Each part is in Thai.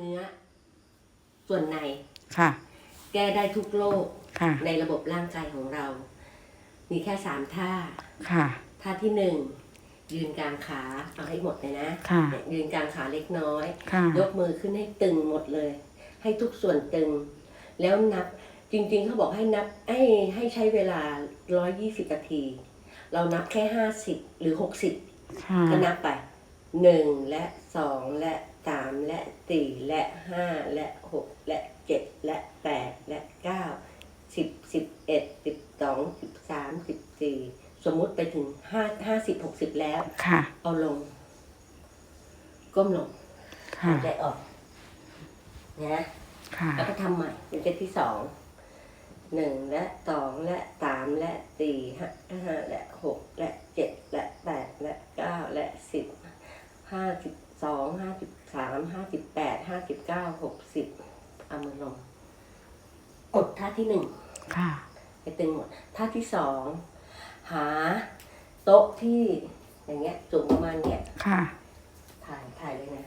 เนื้อ ส่วนใน ค่ะ แก้ได้ทุกโรคค่ะ ในระบบร่างกายของเรา มีแค่สามท่า ค่ะ ท่าที่หนึ่งยืนกลางขาเอาให้หมดเลยนะค่ะเนี่ยยืนกลางขาเล็กน้อย ค่ะ ยกมือขึ้นให้ตึงหมดเลย ให้ทุกส่วนตึง แล้วนับจริงๆเขาบอกให้นับให้ให้ใช้เวลา120นาที เรานับแค่50หรือ60ค่ะ ก็นับไปหนึ่งและสองและ สามและสี่และห้าและหกและเจ็ดและแปดและเก้าสิบสิบเอ็ดสิบสองสิบสามสิบสี่สมมุติไปถึงห้าห้าสิบหกสิบแล้ว ค่ะ เอาลง ก้มลงค่ะหายใจออกนะค่ะ แล้วก็ทำใหม่เป็นเซตที่สองหนึ่งและสองและสามและสี่ห้าห้าและหกและเจ็ดและแปดและเก้าและสิบห้าสิบส องห้าสิบสามห้าสิบแปดห้าสิบเก้าหกสิบเอามือลง กดท่าที่หนึ่งค่ะไปตึงหมดท่าที่สองหาโต๊ะที่อย่างเงี้ยสูงประมาณเนี้ยค่ะ ถ่ายถ่ายเลยนะ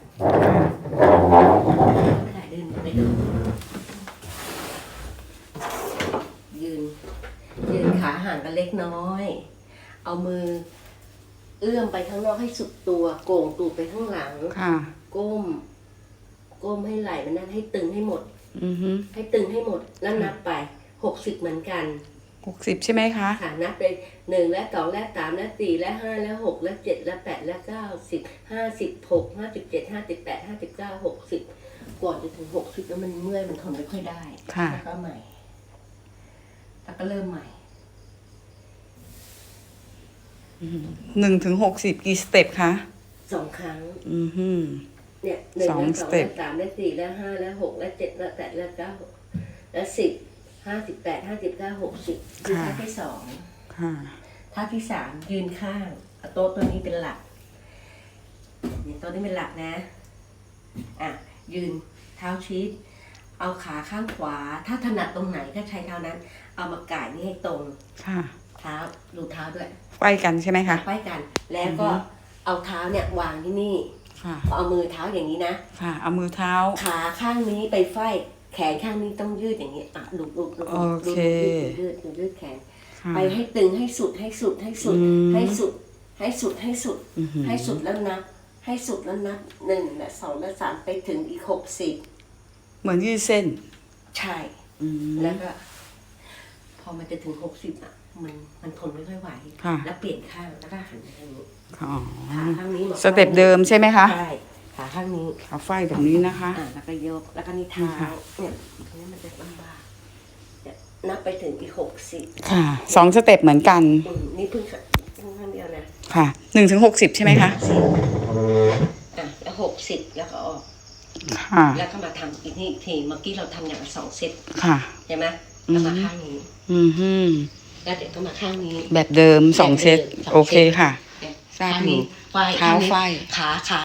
ถ่ายเดินไปดูยืน ยืนขาห่างกันเล็กน้อย เอามือ เอื้อมไปข้างนอกให้สุดตัว โก่งตูดไปข้างหลัง ค่ะ ก้ม ก้มให้ไหล่มันนั่นให้ตึงให้หมด อือฮึให้ตึงให้หมด แล้วนับไปหกสิบเหมือนกัน หกสิบใช่ไหมคะ ค่ะนับไปหนึ่งและสองและสามและสี่และห้าและหกและเจ็ดและแปดและเก้าสิบห้าสิบหกห้าสิบเจ็ดห้าสิบแปดห้าสิบเก้าหกสิบก่อนจะถึงหกสิบแล้วมันเมื่อยมันทนไม่ค่อยได้ค่ะ แล้วก็ใหม่ แล้วก็เริ่มใหม่ หนึ่งถึงหกสิบกี่สเต็ปคะสองครั้ง อือฮึเนี่ยหนึ่งสองและสองสเต็และป สามและสี่และห้าและหกและเจ็ดและแปดและเก้าและสิบห้าสิบแปดห้าสิบเก้าหกสิบคือท่าที่สองค่ะ ท่าที่สามยืนข้างเอาโต๊ะตัวนี้เป็นหลักนี่โต๊ะนี้เป็นหลักนะอะยืนเท้าชี้เอาขาข้างขวา ถ้าถนัดตรงไหนก็ใช้เท้านั้น เอามาก่ายนี่ให้ตรง ค่ะ เท้าดูเท้าด้วยไฟกันใช่ไหมคะไปกัน แล้วก็อือฮึ เอาเท้าเนี่ยวางที่นี่ ค่ะ เอามือเท้าอย่างนี้นะ ค่ะ เอามือเท้า ขาข้างนี้ไปไฟแขนข้างนี้ต้องยืดอย่างนี้อะลุกลุกลุกโอเค ยืดยืดยืดแขน ค่ะ ไปให้ตึงให้สุดให้สุดให้สุดอืม ให้สุดให้สุดให้สุด อือหือให้สุดแล้วนับ ให้สุดแล้วนับหนึ่งและสองและสามไปถึงอีกหกสิบเหมือนยืดเส้น ใช่ อืมแล้วก็พ อมันจะถึงหกสิบอะ มันมันทนไม่ค่อยไหว ค่ะ แล้วเปลี่ยนข้างแล้วก็หันไปทางนี้อ๋อขาข้างนี้หมอสเต็ปเดิมใช่ไหมคะ ใช่ขาข้างนี้เอาไฟแบบนี้นะคะ อ่าแล้วก็ยกแล้วก็นี่เท้าค่ะเนี่ยตรงนี้มันจะลำบากเนี่ยนับไปถึงอีกหกสิบค่ะ สองสเต็ปเหมือนกัน อืมนี่เพิ่งข้างข้างเดียวนะค่ะ หนึ่งถึงหกสิบใช่ไหมคะ สิบอะแล้วหกสิบแล้วก็ออก ค่ะ แล้วก็มาทำอีกนี่อีกทีเมื่อกี้เราทำอย่างละสองเซตค่ะ ใช่ไหมอื แล้วมมาข้างนี้อือฮึแล้วเดี๋ยวก็มาข้างนี้ แบบเดิมสองเซตแบบเดิมสองเซต โอเคค่ะเนี่ยทราบข้างอยู่นี้ไฟเท้าข้งนี้ไฟ ขาขา